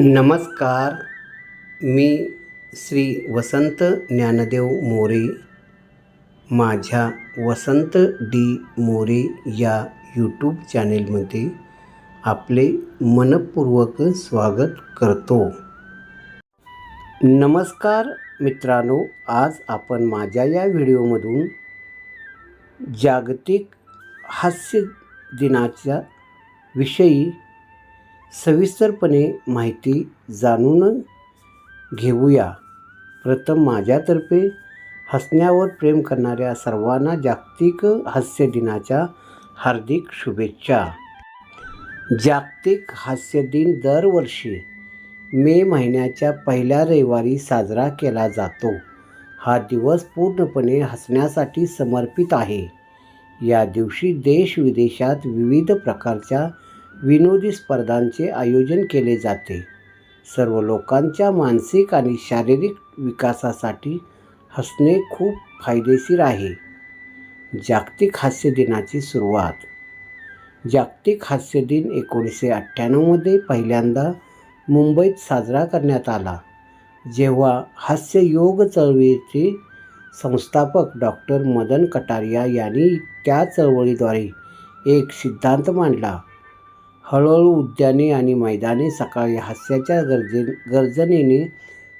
नमस्कार मी श्री वसंत ज्ञानदेव मोरे. माझ्या वसंत डी मोरे या यूट्यूब चॅनेलमध्ये आपले मनपूर्वक स्वागत करतो. नमस्कार मित्रांनो आज आपण माझ्या या व्हिडिओमधून जागतिक हास्य दिनाच्या विषयी सविस्तरपणे माहिती जाणून घेऊया. प्रथम माझ्यातर्फे हसण्यावर प्रेम करणाऱ्या सर्वांना जागतिक हास्य दिनाच्या हार्दिक शुभेच्छा. जागतिक हास्य दिन दरवर्षी मे महिन्याच्या पहिल्या रविवारी साजरा केला जातो. हा दिवस पूर्णपणे हसण्यासाठी समर्पित आहे. या दिवशी देश विदेशात विविध प्रकारच्या विनोदी स्पर्धांचे आयोजन केले जाते. सर्व लोकांच्या मानसिक आणि शारीरिक विकासासाठी हसणे खूप फायदेशीर आहे. जागतिक हास्य दिनाची सुरुवात. जागतिक हास्य दिन एकोणीसशे अठ्ठ्याण्णवमध्ये पहिल्यांदा मुंबईत साजरा करण्यात आला. जेव्हा हास्य योग चळवळीचे संस्थापक डॉक्टर मदन कटारिया यांनी त्या चळवळीद्वारे एक सिद्धांत मांडला. हळूहळू उद्याने आणि मैदाने सकाळी हास्याच्या गर्जे गर्जनेने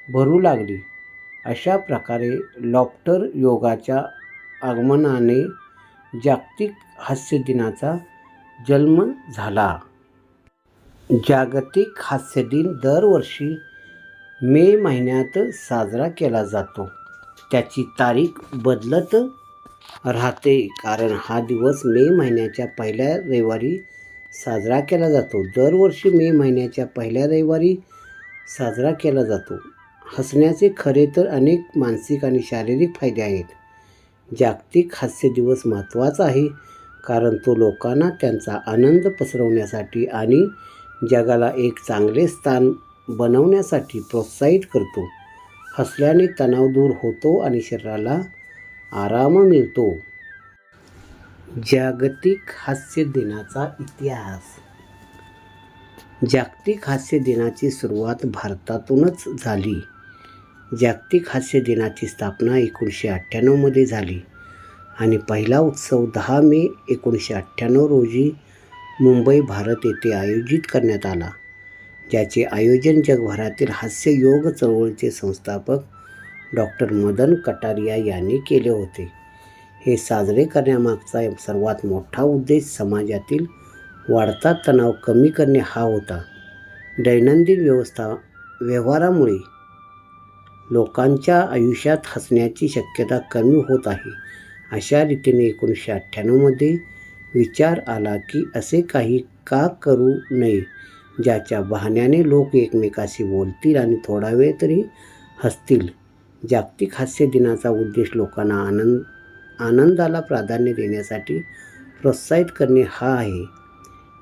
भरू लागली. अशा प्रकारे लॉफ्टर योगाच्या आगमनाने जागतिक हास्य दिनाचा जन्म झाला. जागतिक हास्य दिन दरवर्षी मे महिन्यात साजरा केला जातो. त्याची तारीख बदलत राहते कारण हा दिवस मे महिन्याच्या पहिल्या रविवारी साजरा केला जातो. दरवर्षी मे महिन्याच्या पहिल्या रविवारी साजरा केला जातो. हसण्याचे खरे तर अनेक मानसिक आणि शारीरिक फायदे आहेत. जागतिक हास्य दिवस महत्त्वाचा आहे कारण तो लोकांना त्यांचा आनंद पसरवण्यासाठी आणि जगाला एक चांगले स्थान बनवण्यासाठी प्रोत्साहित करतो. हसल्याने तणाव दूर होतो आणि शरीराला आराम मिळतो. जागतिक हास्य दिनाचा इतिहास. जागतिक हास्य दिनाची सुरुवात भारतातूनच झाली. जागतिक हास्य दिनाची स्थापना एकोणीसशे अठ्ठ्याण्णवमध्ये झाली आणि पहिला उत्सव दहा मे एकोणीसशे अठ्ठ्याण्णव रोजी मुंबई भारत येथे आयोजित करण्यात आला ज्याचे आयोजन जगभरातील हास्य योग चळवळीचे संस्थापक डॉक्टर मदन कटारिया यांनी केले होते. हे साजरे करण्यामागचा सर्वात मोठा उद्देश समाजातील वाढता तणाव कमी करणे हा होता. दैनंदिन व्यवस्था व्यवहारामुळे लोकांच्या आयुष्यात हसण्याची शक्यता कमी होत आहे. अशा रीतीने एकोणीसशे अठ्ठ्याण्णवमध्ये विचार आला की असे काही का करू नये ज्याच्या बहाण्याने लोक एकमेकाशी बोलतील आणि थोडा वेळ तरी हसतील. जागतिक हास्य दिनाचा उद्देश लोकांना आनंद आनंदाला प्राधान्य देण्यासाठी प्रोत्साहित करणे हा आहे.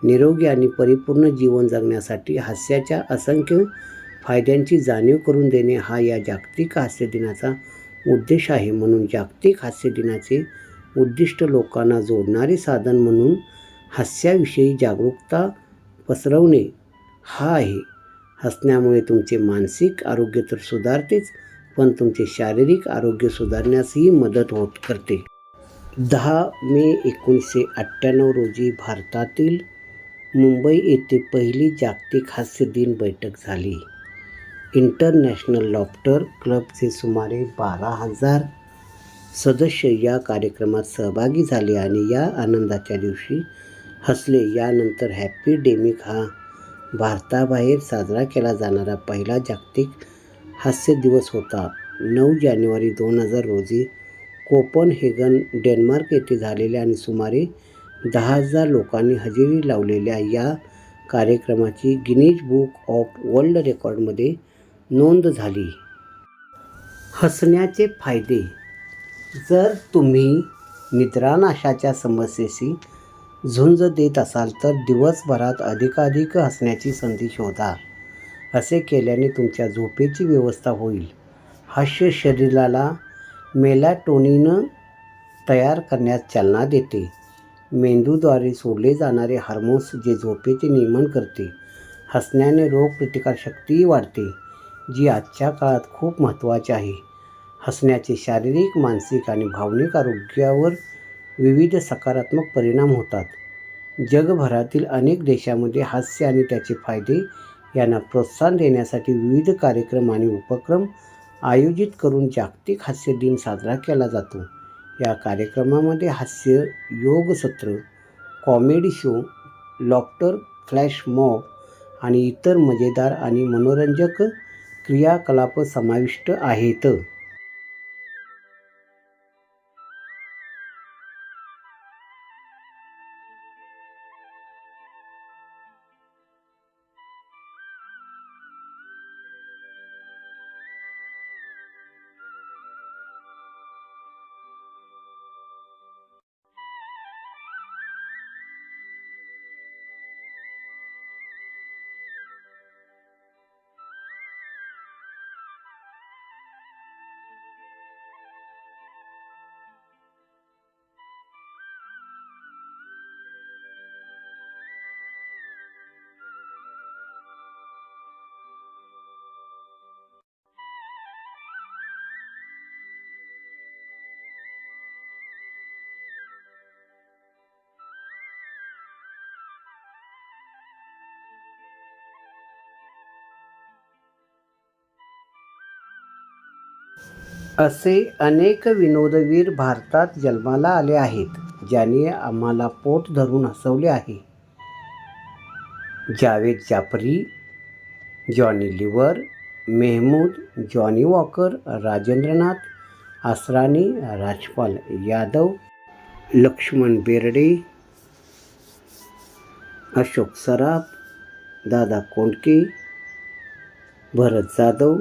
निरोगी आणि परिपूर्ण जीवन जगण्यासाठी हास्याच्या असंख्य फायद्यांची जाणीव करून देणे हा या जागतिक हास्य दिनाचा उद्देश आहे. म्हणून जागतिक हास्य दिनाचे उद्दिष्ट लोकांना जोडणारे साधन म्हणून हास्याविषयी जागरूकता पसरवणे हा आहे. हसण्यामुळे तुमचे मानसिक आरोग्य तर सुधारतेच पण तुमचे शारीरिक आरोग्य सुधारण्यासही मदत होत करते. दहा मे एकोणीसशे अठ्ठ्याण्णव रोजी भारतातील मुंबई येथे पहिली जागतिक हास्य दिन बैठक झाली. इंटरनॅशनल लॉफ्टर क्लबचे सुमारे बारा हजार सदस्य या कार्यक्रमात सहभागी झाले आणि या आनंदाच्या दिवशी हसले. यानंतर हॅपी डेमिक हा भारताबाहेर साजरा केला जाणारा पहिला जागतिक हास्य दिवस होता. नऊ जानेवारी दोन हजार रोजी कोपनहेगन डेन्मार्क येथे झालेल्या आणि सुमारे दहा हजार लोकांनी हजेरी लावलेल्या या कार्यक्रमाची गिनीज बुक ऑफ वर्ल्ड रेकॉर्डमध्ये नोंद झाली. हसण्याचे फायदे. जर तुम्ही निद्रानाशाच्या समस्येशी झुंज देत असाल तर दिवसभरात अधिकाधिक हसण्याची संधी शोधा. असे केल्याने तुमच्या झोपेची व्यवस्था होईल. हास्य शरीराला मेलाटोनिन तयार करण्यास चालना देते. मेंदूद्वारे सोडले जाणारे हार्मोन्स जे झोपेचे नियमन करते हसण्याने रोगप्रतिकारशक्तीही वाढते जी आजच्या काळात खूप महत्त्वाची आहे. हसण्याचे शारीरिक मानसिक आणि भावनिक आरोग्यावर विविध सकारात्मक परिणाम होतात. जगभरातील अनेक देशामध्ये हास्य आणि त्याचे फायदे यांना प्रोत्साहन देण्यासाठी विविध कार्यक्रम आणि उपक्रम आयोजित करून जागतिक हास्य दिन साजरा केला जातो. या कार्यक्रमामध्ये हास्य योगसत्र comedy show laughter flash mob आणि इतर मजेदार आणि मनोरंजक क्रियाकलाप समाविष्ट आहेत. असे अनेक विनोदवीर भारतात जन्माला आले आहेत ज्याने आम्हाला पोट धरून हसवले आहे. जावेद जाफरी जॉनी लिवर मेहमूद जॉनी वॉकर राजेंद्रनाथ आसरानी राजपाल यादव लक्ष्मण बेर्डे अशोक सराफ दादा कोंडके भरत जाधव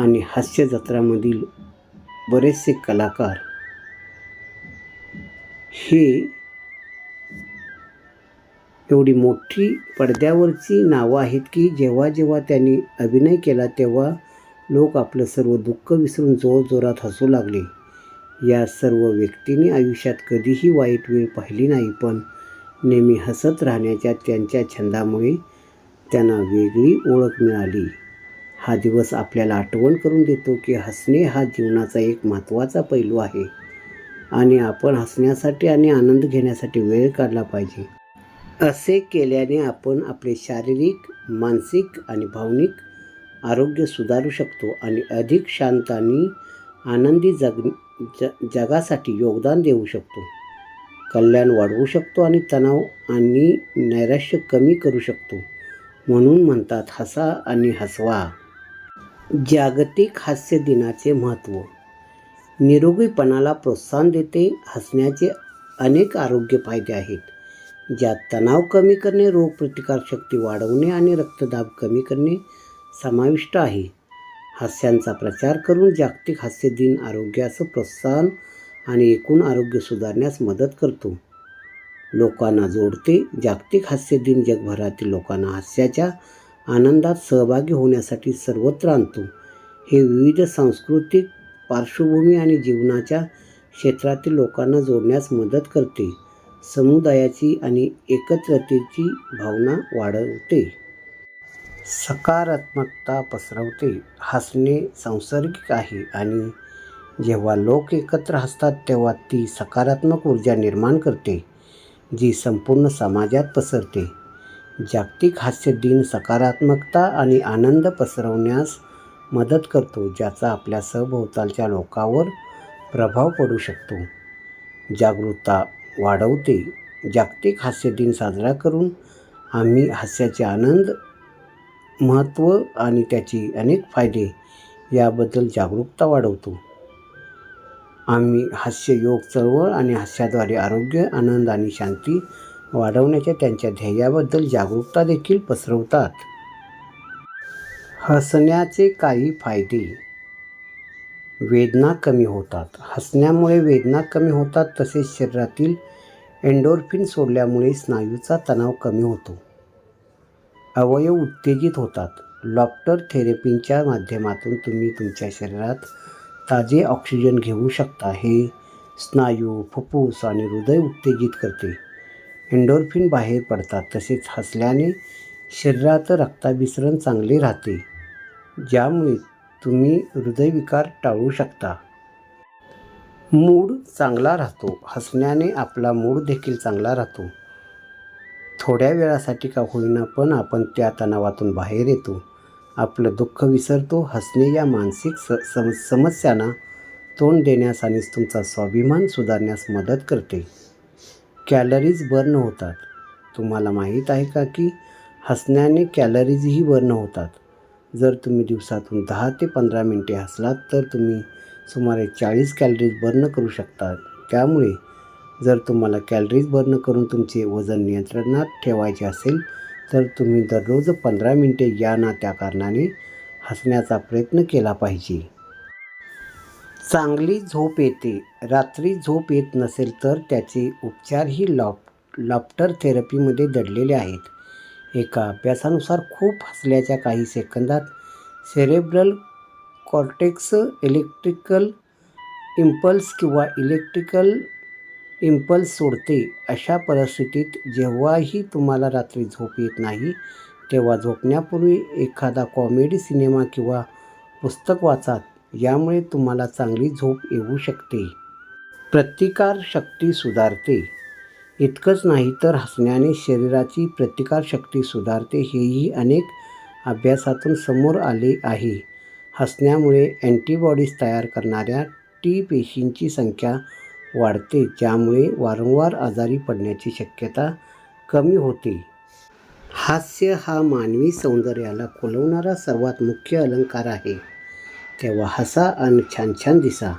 आणि हास्य जत्रामधील बरेचसे कलाकार हे एवढी मोठी पडद्यावरची नावं आहेत की जेव्हा जेव्हा त्यांनी अभिनय केला तेव्हा लोक आपलं सर्व दुःख विसरून जोरजोरात हसू लागले. या सर्व व्यक्तींनी आयुष्यात कधीही वाईट वेळ पाहिली नाही पण नेहमी हसत राहण्याच्या त्यांच्या छंदामुळे त्यांना वेगळी ओळख मिळाली. हा दिवस आपल्याला आठवण करून देतो की हसणे हा जीवनाचा एक महत्त्वाचा पैलू आहे. आणि आपण हसण्यासाठी आणि आनंद घेण्यासाठी वेळ काढला पाहिजे. असे केल्याने आपण आपले शारीरिक मानसिक आणि भावनिक आरोग्य सुधारू शकतो आणि अधिक शांत आणि आनंदी जग ज जगासाठी योगदान देऊ शकतो. कल्याण वाढवू शकतो आणि तणाव आणि नैराश्य कमी करू शकतो. म्हणून म्हणतात हसा आणि हसवा. जागतिक हास्य दिनाचे महत्त्व. निरोगीपणाला प्रोत्साहन देते हसण्याचे अनेक आरोग्य फायदे आहेत ज्यात तणाव कमी करणे रोगप्रतिकारशक्ती वाढवणे आणि रक्तदाब कमी करणे समाविष्ट आहे. हास्यांचा प्रचार करून जागतिक हास्य दिन आरोग्याचं प्रोत्साहन आणि एकूण आरोग्य सुधारण्यास मदत करतो. लोकांना जोडते जागतिक हास्य दिन जगभरातील लोकांना हास्याच्या आनंदात सहभागी होण्यासाठी सर्वत्र आणतो. हे विविध सांस्कृतिक पार्श्वभूमी आणि जीवनाच्या क्षेत्रातील लोकांना जोडण्यास मदत करते. समुदायाची आणि एकत्रतेची भावना वाढवते. सकारात्मकता पसरवते. हसणे सांसर्गिक आहे आणि जेव्हा लोक एकत्र हसतात तेव्हा ती सकारात्मक ऊर्जा निर्माण करते जी संपूर्ण समाजात पसरते. जागतिक हास्य दिन सकारात्मकता आणि आनंद पसरवण्यास मदत करतो ज्याचा आपल्या सभोवतालच्या लोकांवर प्रभाव पडू शकतो. जागरूकता वाढवते. जागतिक हास्य दिन साजरा करून आम्ही हास्याचे आनंद महत्त्व आणि त्याची अनेक फायदे याबद्दल जागरूकता वाढवतो. आम्ही हास्य योग चळवळ आणि हास्याद्वारे आरोग्य आनंद आणि शांती वाढवण्याच्या त्यांच्या ध्येयाबद्दल जागरूकता देखील पसरवतात. हसण्याचे काही फायदे. वेदना कमी होतात. हसण्यामुळे वेदना कमी होतात तसेच शरीरातील एंडोर्फिन सोडल्यामुळे स्नायूचा तणाव कमी होतो. अवयव उत्तेजित होतात. लॉफ्टर थेरपीच्या माध्यमातून तुम्ही तुमच्या शरीरात ताजे ऑक्सिजन घेऊ शकता. हे स्नायू फुफ्फुस आणि हृदय उत्तेजित करते. एंडोर्फिन बाहेर पडतात. तसेच हसल्याने शरीरात रक्ताभिसरण चांगले राहते ज्यामुळे तुम्ही हृदयविकार टाळू शकता. मूड चांगला राहतो. हसण्याने आपला मूड देखील चांगला राहतो. थोड्या वेळासाठी का होईना पण आपण त्या तणावातून बाहेर येतो. आपलं दुःख विसरतो. हसणे या मानसिक स सम समस्यांना तोंड देण्यास आणि तुमचा स्वाभिमान सुधारण्यास मदत करते. कॅलरीज बर्न होतात. तुम्हाला माहीत आहे का की हसण्याने कॅलरीजही बर्न होतात? जर तुम्ही दिवसातून दहा ते पंधरा मिनटे हसलात तर तुम्ही सुमारे चाळीस कॅलरीज बर्न करू शकता. त्यामुळे जर तुम्हाला कॅलरीज बर्न करून तुमचे वजन नियंत्रणात ठेवायचे असेल तर तुम्ही दररोज पंधरा मिनटे या ना त्या कारणाने हसण्याचा प्रयत्न केला पाहिजे. चांगली झोप येते. रात्री झोप येत नसेल तर त्याचे उपचारही लॉप लॉप्टर थेरपीमध्ये दडलेले आहेत. एका अभ्यासानुसार खूप हसल्याच्या काही सेकंदात सेरेब्रल कॉर्टेक्स इलेक्ट्रिकल इम्पल्स किंवा इलेक्ट्रिकल इम्पल्स सोडते. अशा परिस्थितीत जेव्हाही तुम्हाला रात्री झोप येत नाही तेव्हा झोपण्यापूर्वी एखादा कॉमेडी सिनेमा किंवा पुस्तक वाचात यामुळे तुम्हाला चांगली झोप येऊ शकते. प्रतिकारशक्ती सुधारते. इतकंच नाही तर हसण्याने शरीराची प्रतिकारशक्ती सुधारते हेही अनेक अभ्यासातून समोर आले आहे. हसण्यामुळे अँटीबॉडीज तयार करणाऱ्या टी पेशींची संख्या वाढते ज्यामुळे वारंवार आजारी पडण्याची शक्यता कमी होते. हास्य हा मानवी सौंदर्याला खुलवणारा सर्वात मुख्य अलंकार आहे. तेव्हा हसा आणि छान छान दिसा.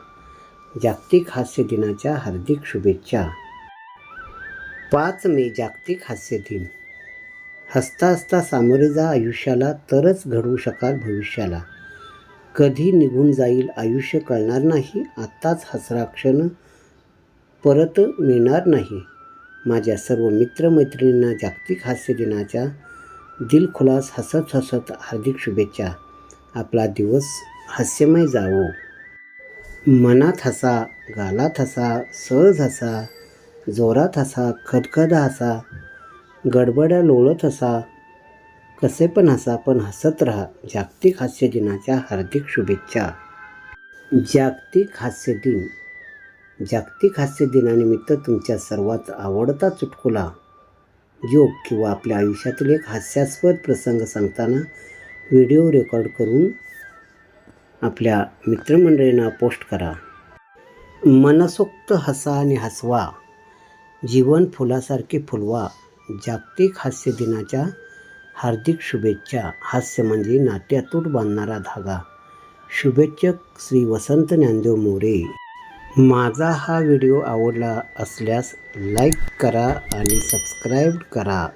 जागतिक हास्य दिनाच्या हार्दिक शुभेच्छा. पाच मे जागतिक हास्य दिन. हसता हसता सामोरे जा आयुष्याला तरच घडवू शकाल भविष्याला. कधी निघून जाईल आयुष्य कळणार नाही आत्ताच हसराक्षण परत मिळणार नाही. माझ्या सर्व मित्रमैत्रिणींना जागतिक हास्य दिनाच्या दिलखुलास हसत हसत हार्दिक शुभेच्छा. आपला दिवस हास्यमय जावो. मनात हसा गालात हसा सहज हसा जोरात हसा खदखद हसा गडबड्या लोळत हसा. कसे पण हसा पण हसत राहा. जागतिक हास्य दिनाच्या हार्दिक शुभेच्छा. जागतिक हास्य दिन. जागतिक हास्य दिनानिमित्त तुमच्या सर्वात आवडता चुटकुला. जोक किंवा आपल्या आयुष्यातील एक हास्यास्पद प्रसंग सांगताना व्हिडिओ रेकॉर्ड करून आपल्या मित्रमंडळींना पोस्ट करा. मनसोक्त हसा आणि हसवा. जीवन फुलासारखे फुलवा. जागतिक हास्य दिनाच्या हार्दिक शुभेच्छा. हास्य म्हणजे नाट्यातूट बांधणारा धागा. शुभेच्छक श्री वसंत ज्ञानदेव मोरे. माझा हा व्हिडिओ आवडला असल्यास लाईक करा आणि सबस्क्राईब करा.